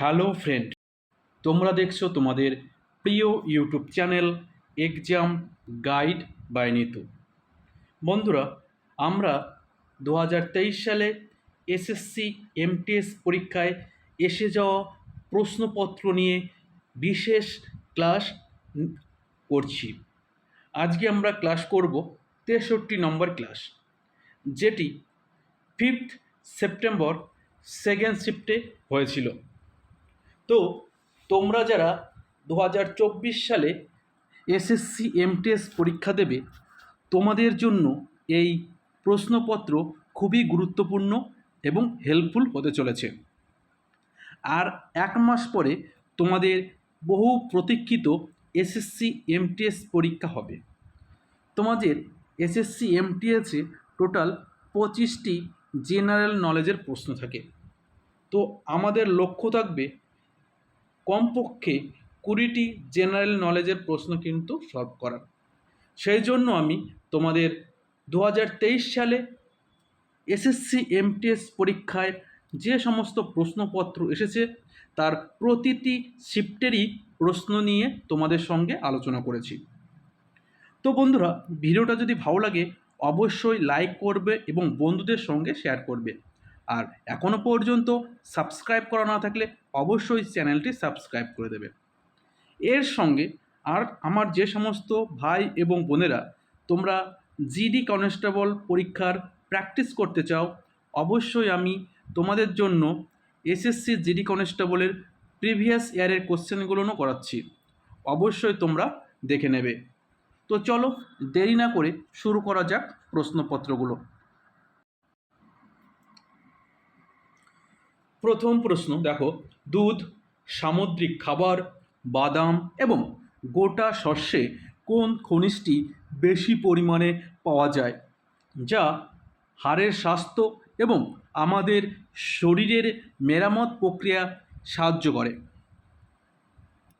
Hello friend, তোমরা দেখছ তোমাদের প্রিয় YouTube channel exam guide by Nitu. বন্ধুরা, আমরা দু হাজার তেইশ সালে এসএসসি, এমটিএস পরীক্ষায় এসে যাওয়া প্রশ্নপত্র নিয়ে বিশেষ ক্লাস করছি। আজকে আমরা ক্লাস করব তেষট্টি নম্বর ক্লাস, যেটি ফিফথ সেপ্টেম্বর সেকেন্ড শিফটে হয়েছিল। তো তোমরা যারা দু হাজার চব্বিশ সালে এসএসসি এমটিএস পরীক্ষা দেবে, তোমাদের জন্য এই প্রশ্নপত্র খুবই গুরুত্বপূর্ণ এবং হেল্পফুল হতে চলেছে। আর এক মাস পরে তোমাদের বহু প্রতীক্ষিত এসএসসি এমটিএস পরীক্ষা হবে। তোমাদের এসএসসি এমটিএসে টোটাল পঁচিশটি জেনারেল নলেজের প্রশ্ন থাকে। তো আমাদের লক্ষ্য থাকবে কমপক্ষে কুড়িটি জেনারেল নলেজের প্রশ্ন কিন্তু সলভ করার। সেই জন্য আমি তোমাদের দু হাজার তেইশ সালে এসএসসি এমটিএস পরীক্ষায় যে সমস্ত প্রশ্নপত্র এসেছে, তার প্রতিটি শিফটেরই প্রশ্ন নিয়ে তোমাদের সঙ্গে আলোচনা করেছি। তো বন্ধুরা, ভিডিওটা যদি ভালো লাগে, অবশ্যই লাইক করবে এবং বন্ধুদের সঙ্গে শেয়ার করবে। আর এখনও পর্যন্ত সাবস্ক্রাইব করা না থাকলে অবশ্যই চ্যানেলটি সাবস্ক্রাইব করে দেবে এর সঙ্গে আর আমার যে সমস্ত ভাই এবং বোনেরা তোমরা জিডি কনস্টেবল পরীক্ষার প্র্যাকটিস করতে চাও, অবশ্যই আমি তোমাদের জন্য এসএসসি জিডি কনস্টেবলের প্রিভিয়াস ইয়ারের কোশ্চেনগুলোও করাচ্ছি। অবশ্যই তোমরা দেখে নেবে। তো চলো দেরি না করে শুরু করা যাক প্রশ্নপত্রগুলো। প্রথম প্রশ্ন, দেখো, দুধ, সামুদ্রিক খাবার, বাদাম এবং গোটা শস্যে কোন খনিজটি বেশি পরিমাণে পাওয়া যায়? যা হাড়ের স্বাস্থ্য এবং আমাদের শরীরের মেরামত প্রক্রিয়া সাহায্য করে।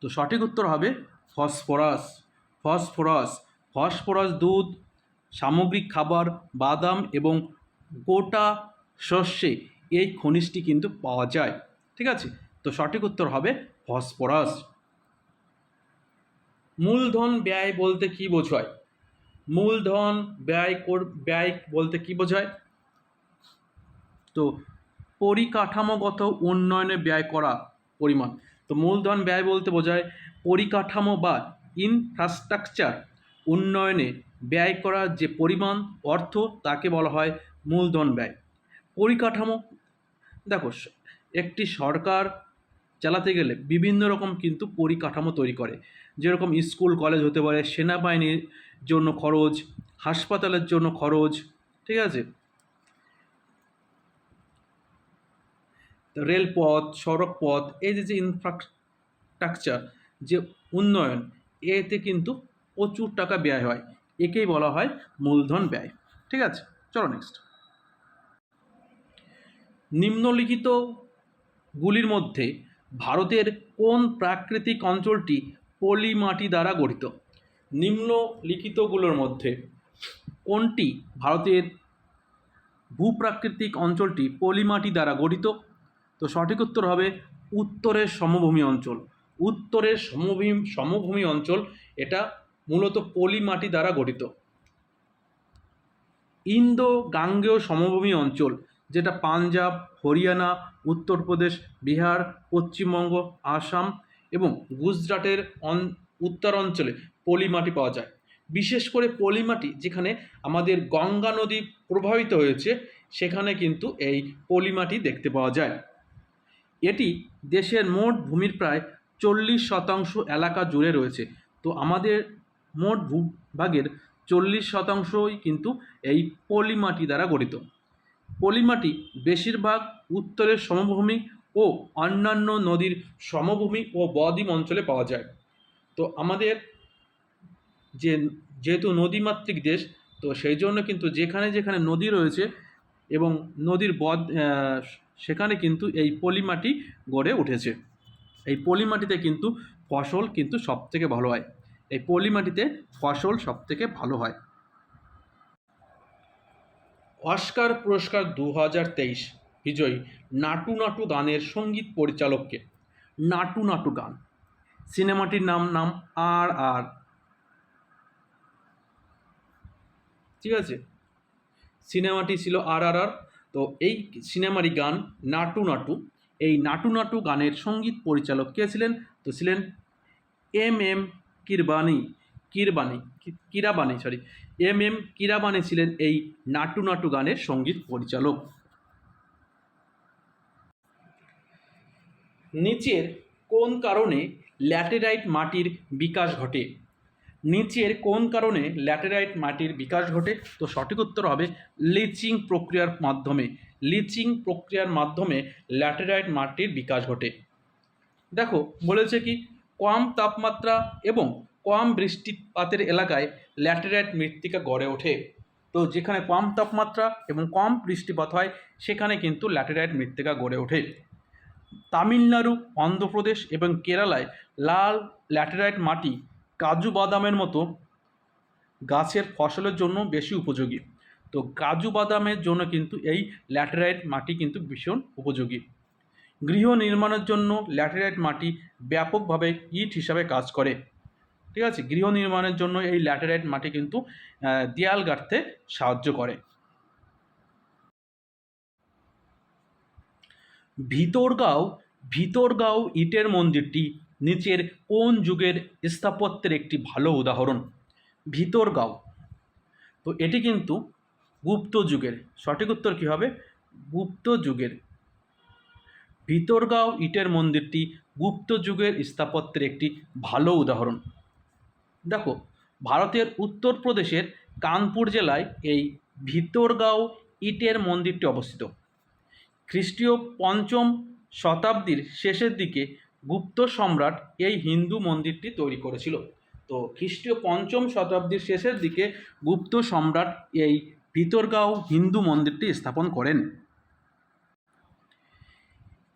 তো সঠিক উত্তর হবে ফসফরাস। ফসফরাস ফসফরাস দুধ, সামগ্রিক খাবার, বাদাম এবং গোটা শস্যে এই খনিজটি কিন্তু পাওয়া যায়। ঠিক আছে? তো সঠিক উত্তর হবে ফসফরাস। মূলধন ব্যয় বলতে কি বোঝায়? মূলধন ব্যয় কর, ব্যয় বলতে কি বোঝায়? তো পরিকাঠামোগত উন্নয়নে ব্যয় করা পরিমাণ। তো মূলধন ব্যয় বলতে বোঝায় পরিকাঠামো বা ইনফ্রাস্ট্রাকচার উন্নয়নে ব্যয় করা যে পরিমাণ, অর্থ, তাকে বলা হয় মূলধন ব্যয়। পরিকাঠামো দেখো একটি সরকার চালাতে গেলে বিভিন্ন রকম কিন্তু পরিকাঠামো তৈরি করে। যেরকম স্কুল, কলেজ হতে পারে, সেনাবাহিনীর জন্য খরচ, হাসপাতালের জন্য খরচ, ঠিক আছে? রেলপথ সড়ক পথ এই যে যে ইনফ্রাস্ট্রাকচার যে উন্নয়ন, এতে কিন্তু প্রচুর টাকা ব্যয় হয়। একেই বলা হয় মূলধন ব্যয়। ঠিক আছে? চলো নেক্সট নিম্নলিখিতগুলির মধ্যে ভারতের কোন প্রাকৃতিক অঞ্চলটি পলি মাটি দ্বারা গঠিত? নিম্নলিখিতগুলোর মধ্যে কোনটি ভারতের ভূপ্রাকৃতিক অঞ্চলটি পলিমাটি দ্বারা গঠিত? তো সঠিক উত্তর হবে উত্তরের সমভূমি অঞ্চল। উত্তরের সমভূমি সমভূমি অঞ্চল এটা মূলত পলি মাটি দ্বারা গঠিত। ইন্দো গাঙ্গেয় সমভূমি অঞ্চল যেটা পাঞ্জাব, হরিয়ানা, উত্তরপ্রদেশ, বিহার, পশ্চিমবঙ্গ, আসাম এবং গুজরাটের অন উত্তর অঞ্চলে পলি মাটি পাওয়া যায়। বিশেষ করে পলি মাটি যেখানে আমাদের গঙ্গা নদী প্রভাবিত হয়েছে, সেখানে কিন্তু এই পলি মাটি দেখতে পাওয়া যায়। এটি দেশের মোট ভূমির প্রায় চল্লিশ শতাংশ এলাকা জুড়ে রয়েছে। তো আমাদের মোট ভূভাগের চল্লিশ শতাংশই কিন্তু এই পলি মাটি দ্বারা গঠিত। পলি মাটি বেশিরভাগ উত্তরের সমভূমি ও অন্যান্য নদীর সমভূমি ও বদ্বীপ অঞ্চলে পাওয়া যায়। তো আমাদের যে যেহেতু নদীমাতৃক দেশ, তো সেই জন্য কিন্তু যেখানে যেখানে নদী রয়েছে এবং নদীর বদ সেখানে কিন্তু এই পলিমাটি গড়ে উঠেছে। এই পলিমাটিতে কিন্তু ফসল কিন্তু সবথেকে ভালো হয়। এই পলিমাটিতে ফসল সবথেকে ভালো হয়। অস্কার পুরস্কার দু হাজার তেইশ, বিজয়ী নাটু নাটু গানের সংগীত পরিচালককে। নাটু নাটু গান। সিনেমাটির নাম নাম আর আর। ঠিক আছে? সিনেমাটি ছিল আর আর আর। তো এই সিনেমারই গান নাটু নাটু। এই নাটু নাটু গানের সংগীত পরিচালক কে ছিলেন? তো ছিলেন এম এম কিরবানি। কিরবানি, কি- Keeravani sorry M M Keeravani ছিলেন এই নাটু নাটু গানের সংগীত পরিচালক। নিচের কোন কারণে ল্যাটেরাইট মাটির বিকাশ ঘটে? নিচের কোন কারণে ল্যাটেরাইট মাটির বিকাশ ঘটে? তো সঠিক উত্তর হবে লিচিং প্রক্রিয়ার মাধ্যমে। লিচিং প্রক্রিয়ার মাধ্যমে ল্যাটেরাইট মাটির বিকাশ ঘটে। দেখো, বলেছে কি, কম তাপমাত্রা এবং কম বৃষ্টিপাতের এলাকায় ল্যাটেরাইট মৃত্তিকা গড়ে ওঠে। তো যেখানে কম তাপমাত্রা এবং কম বৃষ্টিপাত হয়, সেখানে কিন্তু ল্যাটেরাইট মৃত্তিকা গড়ে ওঠে। তামিলনাড়ু, অন্ধ্রপ্রদেশ এবং কেরালায় লাল ল্যাটেরাইট মাটি কাজু বাদামের মতো গাছের ফসলের জন্য বেশি উপযোগী। তো কাজু বাদামের জন্য কিন্তু এই ল্যাটেরাইট মাটি কিন্তু ভীষণ উপযোগী। গৃহ নির্মাণের জন্য ল্যাটেরাইট মাটি ব্যাপকভাবে ইট হিসাবে কাজ করে। ঠিক আছে? গৃহ নির্মাণের জন্য এই ল্যাটেরাইট মাটি কিন্তু দেয়াল গাঁথতে সাহায্য করে। ভিতরগাঁও ভিতরগাঁও ইটের মন্দিরটি নিচের কোন যুগের স্থাপত্যের একটি ভালো উদাহরণ? ভিতরগাঁও। তো এটি কিন্তু গুপ্ত যুগের। সঠিক উত্তর কী হবে? গুপ্ত যুগের। ভিতরগাঁও ইটের মন্দিরটি গুপ্ত যুগের স্থাপত্যের একটি ভালো উদাহরণ। দেখো, ভারতের উত্তরপ্রদেশের কানপুর জেলায় এই ভিতরগাঁও ইটের মন্দিরটি অবস্থিত। খ্রিস্টীয় পঞ্চম শতাব্দীর শেষের দিকে গুপ্ত সম্রাট এই হিন্দু মন্দিরটি তৈরি করেছিল। তো খ্রিস্টীয় পঞ্চম শতাব্দীর শেষের দিকে গুপ্ত সম্রাট এই ভিতরগাঁও হিন্দু মন্দিরটি স্থাপন করেন।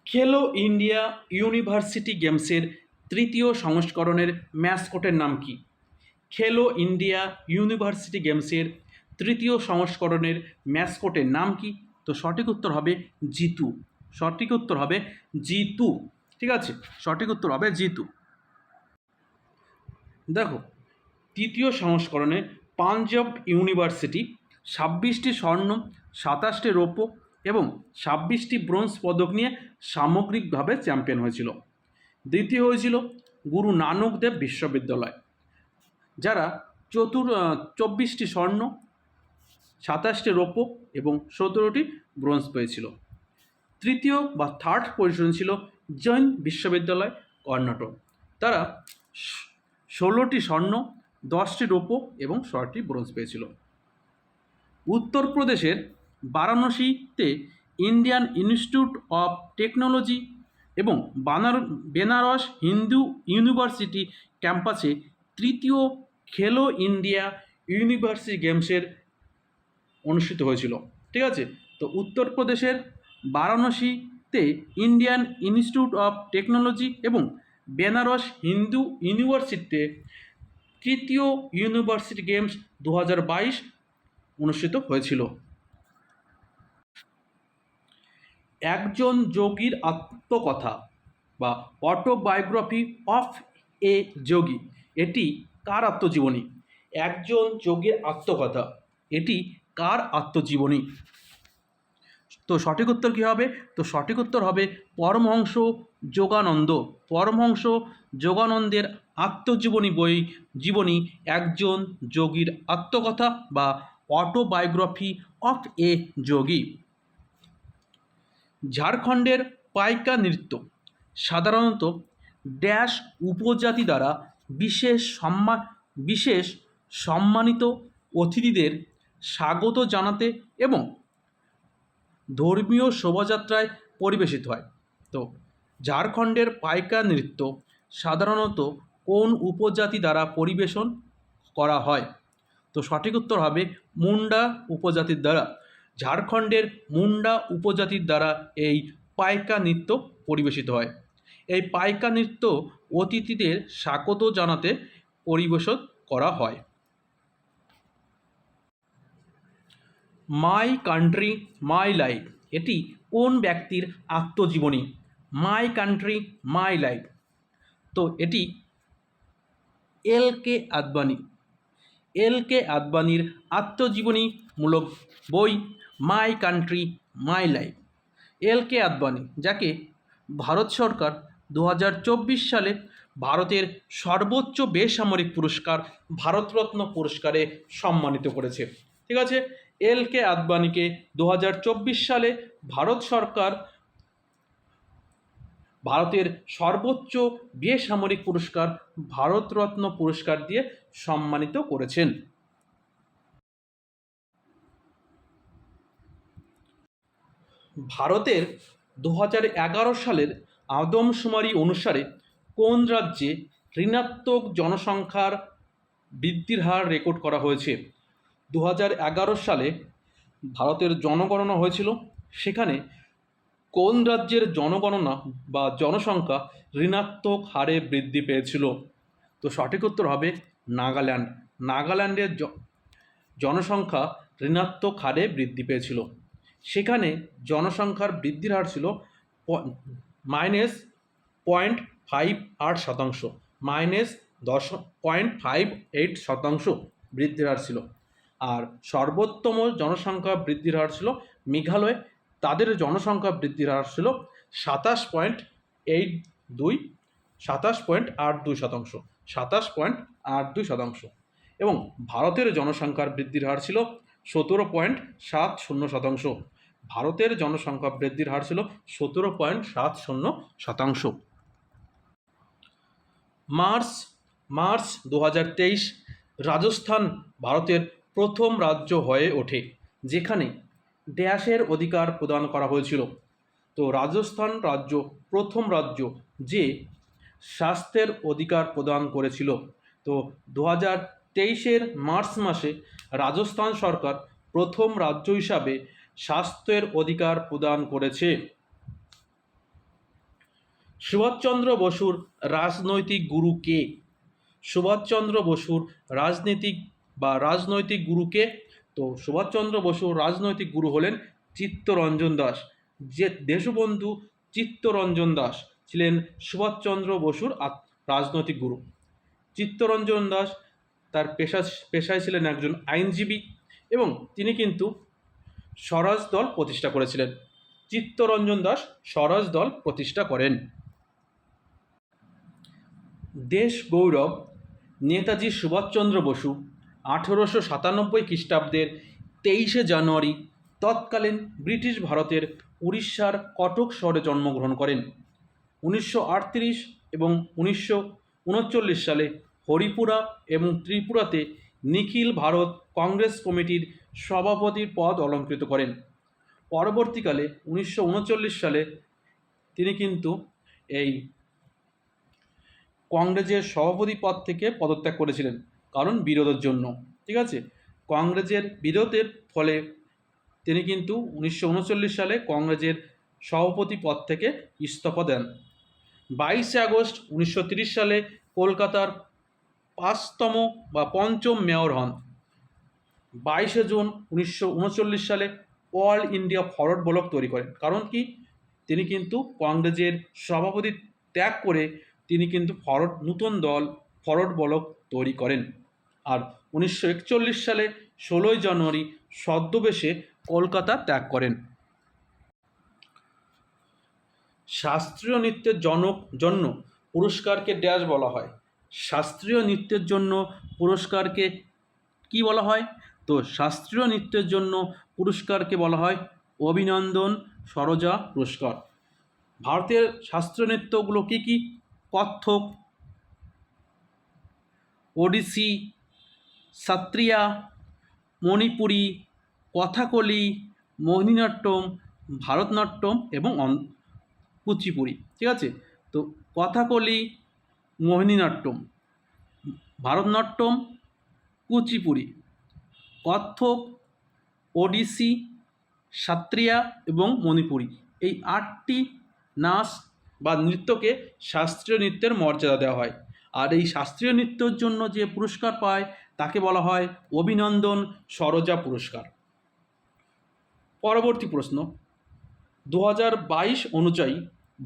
খেলো ইন্ডিয়া ইউনিভার্সিটি গেমসের তৃতীয় সংস্করণের ম্যাসকোটের নাম কি? খেলো ইন্ডিয়া ইউনিভার্সিটি গেমসের তৃতীয় সংস্করণের ম্যাসকোটের নাম কি? তো সঠিক উত্তর হবে জিতু। সঠিক উত্তর হবে জিতু। ঠিক আছে? সঠিক উত্তর হবে জিতু। দেখো, তৃতীয় সংস্করণে পাঞ্জাব ইউনিভার্সিটি ছাব্বিশটি স্বর্ণ, সাতাশটি রৌপ্য এবং ছাব্বিশটি ব্রোঞ্জ পদক নিয়ে সামগ্রিকভাবে চ্যাম্পিয়ন হয়েছিল। দ্বিতীয় হয়েছিল গুরু নানক দেব বিশ্ববিদ্যালয়। যারা চতুর চব্বিশটি স্বর্ণ, সাতাশটি রৌপ্য এবং সতেরোটি ব্রোঞ্জ পেয়েছিল। তৃতীয় বা থার্ড পজিশন ছিল জৈন বিশ্ববিদ্যালয়, কর্ণাটক। তারা ষোলোটি স্বর্ণ, দশটি রৌপ্য এবং ছয়টি ব্রোঞ্জ পেয়েছিল। উত্তরপ্রদেশের বারাণসীতে ইন্ডিয়ান ইনস্টিটিউট অফ টেকনোলজি এবং বানার, বেনারস হিন্দু ইউনিভার্সিটি ক্যাম্পাসে তৃতীয় খেলো ইন্ডিয়া ইউনিভার্সিটি গেমসের অনুষ্ঠিত হয়েছিল, ঠিক আছে? তো উত্তরপ্রদেশের বারাণসীতে ইন্ডিয়ান ইনস্টিটিউট অফ টেকনোলজি এবং বেনারস হিন্দু ইউনিভার্সিটিতে তৃতীয় ইউনিভার্সিটি গেমস দু হাজার বাইশ অনুষ্ঠিত হয়েছিল। একজন যোগীর আত্মকথা বা অটোবায়োগ্রাফি অফ এ যোগী, এটি কার আত্মজীবনী? একজন যোগীর আত্মকথা। এটি কার আত্মজীবনী? তো সঠিক উত্তর কী হবে? তো সঠিক উত্তর হবে পরমহংস যোগানন্দ। পরমহংস যোগানন্দের আত্মজীবনী বই, জীবনী একজন যোগীর আত্মকথা বা অটোবায়োগ্রাফি অফ এ যোগী। ঝাড়খণ্ডের পাইকা নৃত্য। সাধারণত ড্যাশ উপজাতি দ্বারা বিশেষ সম্মান বিশেষ সম্মানিত অতিথিদের স্বাগত জানাতে এবং ধর্মীয় শোভাযাত্রায় পরিবেশিত হয়। তো ঝাড়খণ্ডের পাইকা নৃত্য সাধারণত কোন উপজাতি দ্বারা পরিবেশন করা হয়? তো সঠিক উত্তর হবে মুন্ডা উপজাতির দ্বারা। ঝাড়খণ্ডের মুন্ডা উপজাতির দ্বারা এই পাইকা নৃত্য পরিবেশিত হয়। এই পাইকা নৃত্য অতিথিদের স্বাগত জানাতে পরিবেশন করা হয়। মাই কান্ট্রি, মাই লাইফ, এটি কোন ব্যক্তির আত্মজীবনী? My country, my life. তো এটি এল কে আদবানি। এল কে আদবানির আত্মজীবনীমূলক বই my country, my life. L K Advani, যাকে ভারত সরকার দু হাজার চব্বিশ সালে ভারতের সর্বোচ্চ বেসামরিক পুরস্কার, ভারতরত্ন পুরস্কারে সম্মানিত করেছে। ঠিক আছে? এল কে আদবানিকে দু হাজার চব্বিশ সালে ভারত সরকার ভারতের সর্বোচ্চ বেসামরিক পুরস্কার, ভারতরত্ন পুরস্কার দিয়ে সম্মানিত করেছেন। ভারতের দু সালের আদমশুমারি অনুসারে কোন রাজ্যে ঋণাত্মক জনসংখ্যার বৃদ্ধির হার রেকর্ড করা হয়েছে? দু সালে ভারতের জনগণনা হয়েছিল। সেখানে কোন রাজ্যের জনগণনা বা জনসংখ্যা ঋণাত্মক হারে বৃদ্ধি পেয়েছিল? তো সঠিক উত্তর হবে নাগাল্যান্ড। নাগাল্যান্ডের জনসংখ্যা ঋণাত্মক হারে বৃদ্ধি পেয়েছিল। সেখানে জনসংখ্যার বৃদ্ধির হার ছিল মাইনাস পয়েন্ট ফাইভ আট শতাংশ, মাইনাস দশ পয়েন্ট ফাইভ এইট শতাংশ বৃদ্ধির হার ছিল। আর সর্বোত্তম জনসংখ্যা বৃদ্ধির হার ছিল মেঘালয়, তাদের জনসংখ্যা বৃদ্ধির হার ছিল সাতাশ পয়েন্ট এইট দুই, সাতাশ পয়েন্ট আট দুই শতাংশ, সাতাশ পয়েন্ট আট দুই শতাংশ। এবং ভারতের জনসংখ্যার বৃদ্ধির হার ছিল সতেরো পয়েন্ট সাত শূন্য শতাংশ। ভারতের জনসংখ্যা বৃদ্ধির হার ছিল সতেরো পয়েন্ট সাত শূন্য শতাংশ। মার্চ মার্চ দু রাজস্থান ভারতের প্রথম রাজ্য হয়ে ওঠে, যেখানে ড্যাশের অধিকার প্রদান করা হয়েছিল। তো রাজস্থান রাজ্য প্রথম রাজ্য যে স্বাস্থ্যের অধিকার প্রদান করেছিল। তো দু হাজার তেইশের মার্চ মাসে রাজস্থান সরকার প্রথম রাজ্য হিসাবে স্বাস্থ্যের অধিকার প্রদান করেছে। সুভাষচন্দ্র বসুর রাজনৈতিক গুরু কে? সুভাষচন্দ্র বসুর রাজনীতিক বা রাজনৈতিক গুরু কে? তো সুভাষচন্দ্র বসুর রাজনৈতিক গুরু হলেন চিত্তরঞ্জন দাস। যে দেশবন্ধু চিত্তরঞ্জন দাস ছিলেন সুভাষচন্দ্র বসুর রাজনৈতিক গুরু। চিত্তরঞ্জন দাস তার পেশা পেশায় ছিলেন একজন আইনজীবী এবং তিনি কিন্তু স্বরাজ দল প্রতিষ্ঠা করেছিলেন। চিত্তরঞ্জন দাস স্বরাজ দল প্রতিষ্ঠা করেন। দেশ গৌরব, নেতাজি সুভাষচন্দ্র বসু আঠেরোশো সাতানব্বই খ্রিস্টাব্দের তেইশে জানুয়ারি তৎকালীন ব্রিটিশ ভারতের উড়িষ্যার কটক শহরে জন্মগ্রহণ করেন। উনিশশো আটত্রিশ এবং উনিশশো উনচল্লিশ সালে হরিপুরা এবং ত্রিপুরাতে নিখিল ভারত কংগ্রেস কমিটির সভাপতির পদ অলঙ্কৃত করেন। পরবর্তীকালে উনিশশো উনচল্লিশ সালে তিনি কিন্তু এই কংগ্রেসের সভাপতি পদ থেকে পদত্যাগ করেছিলেন, কারণ বিরোধের জন্য। ঠিক আছে? কংগ্রেসের বিরোধের ফলে তিনি কিন্তু উনিশশো উনচল্লিশ সালে কংগ্রেসের সভাপতি পদ থেকে ইস্তফা দেন। বাইশে আগস্ট উনিশশো সালে কলকাতার পাঁচতম বা পঞ্চম মেয়র হন। বাইশে জুন উনিশশো উনচল্লিশ সালে অল ইন্ডিয়া ফরওয়ার্ড ব্লক তৈরি করেন। কারণ কি? তিনি কিন্তু কংগ্রেসের সভাপতি ত্যাগ করে তিনি কিন্তু ফরওয়ার্ড, নতুন দল ফরওয়ার্ড ব্লক তৈরি করেন। আর উনিশশো একচল্লিশ সালে ষোলোই জানুয়ারি সদ্যবেশে কলকাতা ত্যাগ করেন। শাস্ত্রীয় নৃত্যের জনক, জন্য পুরস্কারকে ড্যাশ বলা হয়। শাস্ত্রীয় নৃত্যের জন্য পুরস্কারকে কি বলা হয়? তো শাস্ত্রীয় নৃত্যের জন্য পুরস্কারকে বলা হয় অভিনন্দন সরোজা পুরস্কার। ভারতের শাস্ত্রীয় নৃত্যগুলো কী কী? কত্থক ওডিসি, সাত্রিয়া, মণিপুরী, কথাকলি, মোহিনীনাট্যম, ভারতনাট্যম এবং কুচিপুড়ি, ঠিক আছে? তো কথাকলি, মোহিনীনাট্যম, ভারতনাট্যম, কুচিপুড়ি কত্থক ওডিসি, সাত্রিয়া এবং মণিপুরী। এই আটটি নাচ বা নৃত্যকে শাস্ত্রীয় নৃত্যের মর্যাদা দেওয়া হয়। আর এই শাস্ত্রীয় নৃত্যের জন্য যে পুরস্কার পায়, তাকে বলা হয় অভিনন্দন সরোজা পুরস্কার। পরবর্তী প্রশ্ন। দু বাইশ অনুযায়ী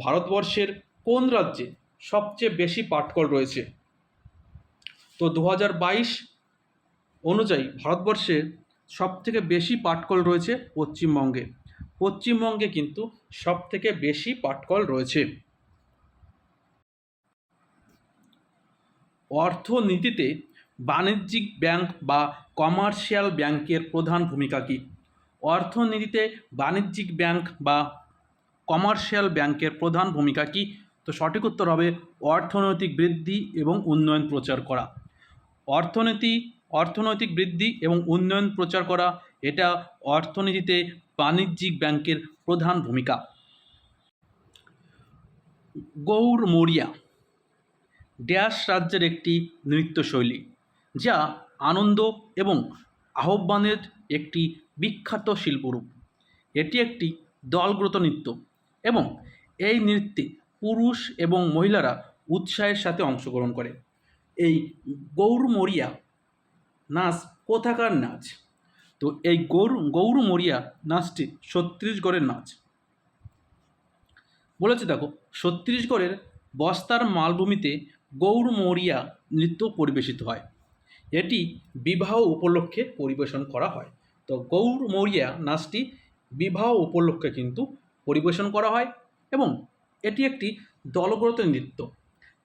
ভারতবর্ষের কোন রাজ্যে সবচেয়ে বেশি পাটকল রয়েছে? তো দু বাইশ অনুযায়ী ভারতবর্ষে সবথেকে বেশি পাটকল রয়েছে পশ্চিমবঙ্গে। পশ্চিমবঙ্গে কিন্তু সবথেকে বেশি পাটকল রয়েছে। অর্থনীতিতে বাণিজ্যিক ব্যাংক বা কমার্শিয়াল ব্যাংকের প্রধান ভূমিকা কী? অর্থনীতিতে বাণিজ্যিক ব্যাংক বা কমার্শিয়াল ব্যাংকের প্রধান ভূমিকা কী? তো সঠিক উত্তর হবে অর্থনৈতিক বৃদ্ধি এবং উন্নয়ন প্রচার করা। অর্থনীতি অর্থনৈতিক বৃদ্ধি এবং উন্নয়ন প্রচার করা, এটা অর্থনীতিতে বাণিজ্যিক ব্যাংকের প্রধান ভূমিকা। গৌর মরিয়া, ড্যাশ রাজ্যের একটি নৃত্যশৈলী, যা আনন্দ এবং আহ্বানের একটি বিখ্যাত শিল্পরূপ। এটি একটি দলগ্রত নৃত্য এবং এই নৃত্যে পুরুষ এবং মহিলারা উৎসাহের সাথে অংশগ্রহণ করে। এই গৌর মরিয়া নাচ কোথাকার নাচ? তো এই গৌর গৌর মরিয়া নাচটি ছত্তিশগড়ের নাচ। বলেছে দেখো, ছত্তিশগড়ের বস্তার মালভূমিতে গৌর মরিয়া নৃত্য পরিবেশিত হয়। এটি বিবাহ উপলক্ষে পরিবেশন করা হয়। তো গৌর মরিয়া নাচটি বিবাহ উপলক্ষে কিন্তু পরিবেশন করা হয় এবং এটি একটি দলগত নৃত্য,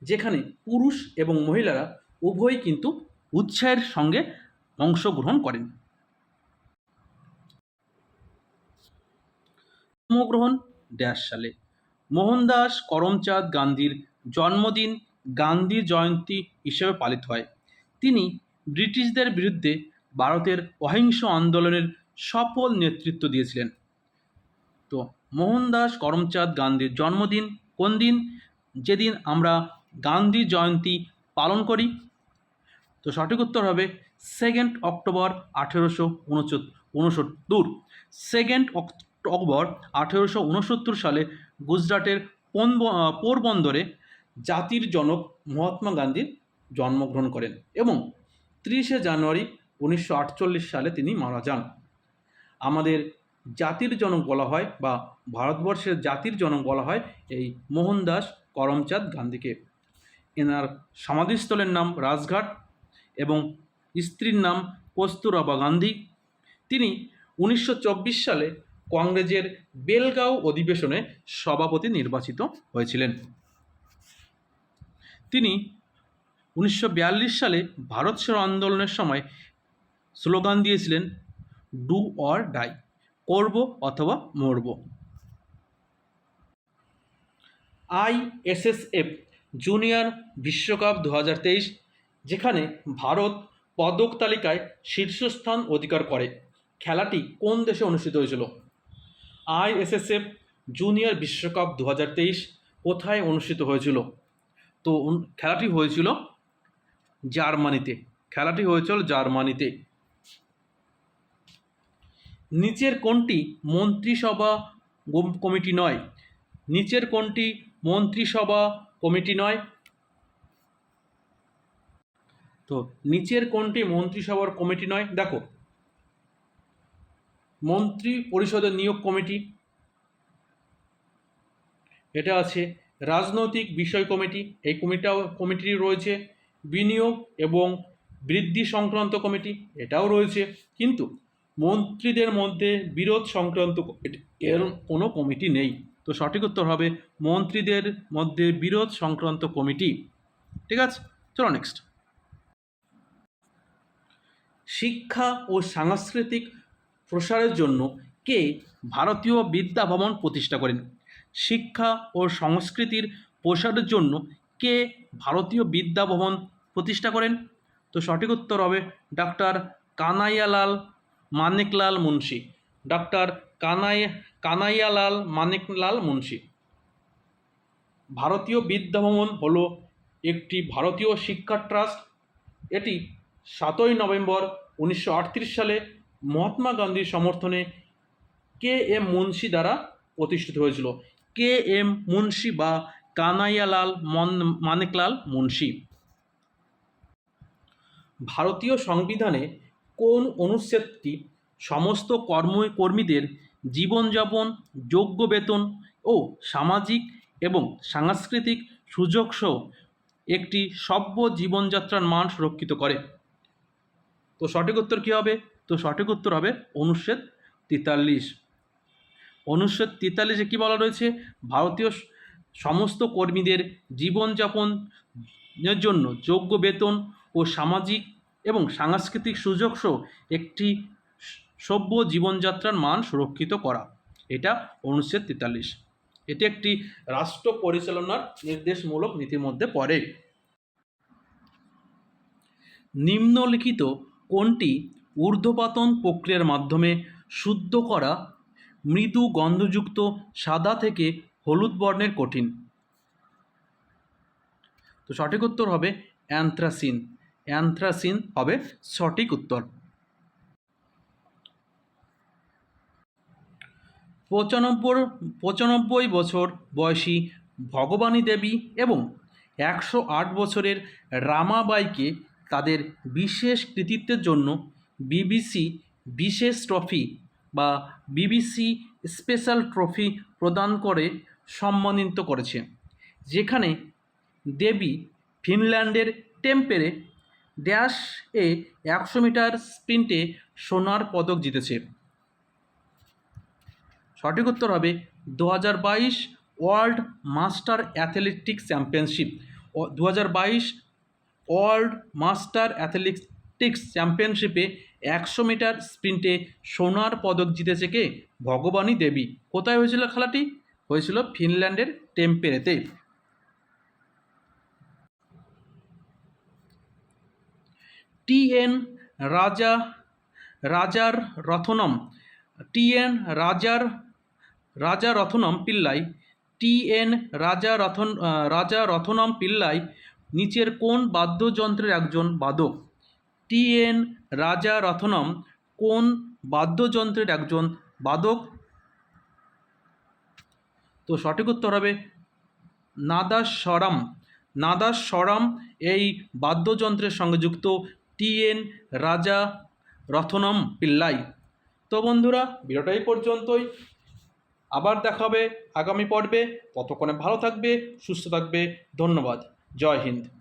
যেখানে পুরুষ এবং মহিলারা উভয়ই কিন্তু উৎসাহের সঙ্গে অংশগ্রহণ করেন। জন্মগ্রহণ ড্যাশ সালে। মোহনদাস করমচাঁদ গান্ধীর জন্মদিন গান্ধী জয়ন্তী হিসেবে পালিত হয়। তিনি ব্রিটিশদের বিরুদ্ধে ভারতের অহিংস আন্দোলনের সফল নেতৃত্ব দিয়েছিলেন। তো মোহনদাস করমচাঁদ গান্ধীর জন্মদিন কোন দিন? যেদিন আমরা গান্ধী জয়ন্তী পালন করি তো সঠিক উত্তর হবে সেকেন্ড অক্টোবর আঠেরোশো উনসত্তর। সেকেন্ড অক্টোবর আঠেরোশো উনসত্তর সালে গুজরাটের পোরবন্দরে জাতির জনক মহাত্মা গান্ধীর জন্মগ্রহণ করেন এবং তিরিশে জানুয়ারি উনিশশো আটচল্লিশ সালে তিনি মারা যান। আমাদের জাতির জনক বলা হয় বা ভারতবর্ষের জাতির জনক বলা হয় এই মোহনদাস করমচাঁদ গান্ধীকে। এনার সমাধিস্থলের নাম রাজঘাট। এবং স্ত্রীর নাম কস্তুরবা গান্ধী। তিনি উনিশশো চব্বিশ সালে কংগ্রেসের বেলগাঁও অধিবেশনে সভাপতি নির্বাচিত হয়েছিলেন। তিনি উনিশশো বিয়াল্লিশ সালে ভারত সেরা আন্দোলনের সময় স্লোগান দিয়েছিলেন, ডু অর ডাই, করব অথবা মরব। আইএসএসএফ জুনিয়র বিশ্বকাপ দু হাজার তেইশ যেখানে ভারত পদক তালিকায় শীর্ষস্থান অধিকার করে। খেলাটি কোন দেশে অনুষ্ঠিত হয়েছিল? আইএসএসএফ জুনিয়র বিশ্বকাপ দু হাজার তেইশ কোথায় অনুষ্ঠিত হয়েছিল? তো খেলাটি হয়েছিল জার্মানিতে। খেলাটি হয়েছিল জার্মানিতে। নিচের কোনটি মন্ত্রিসভা কমিটি নয়। নিচের কোনটি মন্ত্রিসভা কমিটি নয়। তো নিচের কোনটি মন্ত্রিসভার কমিটি নয়? দেখো। মন্ত্রী পরিষদের নিয়োগ কমিটি। এটা আছে রাজনৈতিক বিষয় কমিটি। এই কমিটাও কমিটি রয়েছে। বিনিয়োগ এবং বৃদ্ধি সংক্রান্ত কমিটি, এটাও রয়েছে। কিন্তু মন্ত্রীদের মধ্যে বিরোধ সংক্রান্ত এর কোনো কমিটি নেই। তো সঠিক উত্তর হবে মন্ত্রীদের মধ্যে বিরোধ সংক্রান্ত কমিটি। ঠিক আছে? চলো নেক্সট শিক্ষা ও সাংস্কৃতিক প্রসারের জন্য কে ভারতীয় বিদ্যা ভবন প্রতিষ্ঠা করেন? শিক্ষা ও সংস্কৃতির প্রসারের জন্য কে ভারতীয় বিদ্যা ভবন প্রতিষ্ঠা করেন? তো সঠিক উত্তর হবে ডাক্তার কানাইয়ালাল মানিকলাল মুন্সি। ডক্টর কানাই, কানাইয়ালাল মানিকলাল মুন্সি। ভারতীয় বিদ্যা ভবন হল একটি ভারতীয় শিক্ষা ট্রাস্ট। এটি সাতই নভেম্বর উনিশশো আটত্রিশ সালে মহাত্মা গান্ধীর সমর্থনে কে এম মুন্সি দ্বারা প্রতিষ্ঠিত হয়েছিল। কে এম মুন্সি বা কানাইয়ালাল মন, মানিকলাল মুন্সি। ভারতীয় সংবিধানে কোন অনুচ্ছেদটি সমস্ত কর্ম কর্মীদের জীবনযাপন, যোগ্য বেতন ও সামাজিক এবং সাংস্কৃতিক সুযোগ সহ একটি সভ্য জীবনযাত্রার মান সুরক্ষিত করে? তো সঠিক উত্তর কী হবে? তো সঠিক উত্তর হবে অনুচ্ছেদ তেতাল্লিশ। অনুচ্ছেদ তেতাল্লিশে কী বলা রয়েছে? ভারতীয় সমস্ত কর্মীদের জীবনযাপনের জন্য যোগ্য বেতন ও সামাজিক এবং সাংস্কৃতিক সুযোগ সহ একটি সভ্য জীবনযাত্রার মান সুরক্ষিত করা। এটা অনুচ্ছেদ তেতাল্লিশ। এটি একটি রাষ্ট্র পরিচালনার নির্দেশমূলক নীতির মধ্যে পড়ে। নিম্নলিখিত কোনটি ঊর্ধ্বপাতন প্রক্রিয়ার মাধ্যমে শুদ্ধ করা, মৃদু গন্ধযুক্ত, সাদা থেকে হলুদ বর্ণের কঠিন? তো সঠিক উত্তর হবে অ্যান্থ্রাসিন। অ্যান্থ্রাসিন হবে সঠিক উত্তর। পঁচানব্বই পঁচানব্বই বছর বয়সী ভগবানী দেবী এবং একশো আট বছরের রামাবাইকে তাদের বিশেষ কৃতিত্বের জন্য বিবিসি বিশেষ ট্রফি বা বিবিসি স্পেশাল ট্রফি প্রদান করে সম্মানিত করেছে, যেখানে দেবী ফিনল্যান্ডের টেম্পেরে ড্যাশ এ একশো মিটার স্প্রিন্টে সোনার পদক জিতেছে। সঠিক উত্তর হবে দু হাজার বাইশ ওয়ার্ল্ড মাস্টার অ্যাথলেটিক্স চ্যাম্পিয়নশিপ দু হাজার বাইশ ওয়ার্ল্ড মাস্টার অ্যাথলেটিক্স চ্যাম্পিয়নশিপে একশো মিটার স্প্রিন্টে সোনার পদক জিতেছে কে? ভগবানী দেবী। কোথায় হয়েছিল খেলাটি? হয়েছিল ফিনল্যান্ডের টেম্পেরেতে। টিএন রাজা, রাজার রথনম। টিএন রাজার, রাজা রথনম পিল্লাই। টিএন রাজা রথন রাজা রথনম পিল্লাই নিচের কোন বাদ্যযন্ত্রের একজন বাদক? টি এন রাজা রথনম কোন বাদ্যযন্ত্রের একজন বাদক? তো সঠিক উত্তর হবে নাদাস্বরম। নাদাস্বরম এই বাদ্যযন্ত্রের সঙ্গে যুক্ত টি এন রাজা রথনম পিল্লাই। তো বন্ধুরা, ভিডিওটা পর্যন্তই। আবার দেখা হবে আগামী পর্বে। ততক্ষণে ভালো থাকবে, সুস্থ থাকবে। ধন্যবাদ। জয় হিন্দ।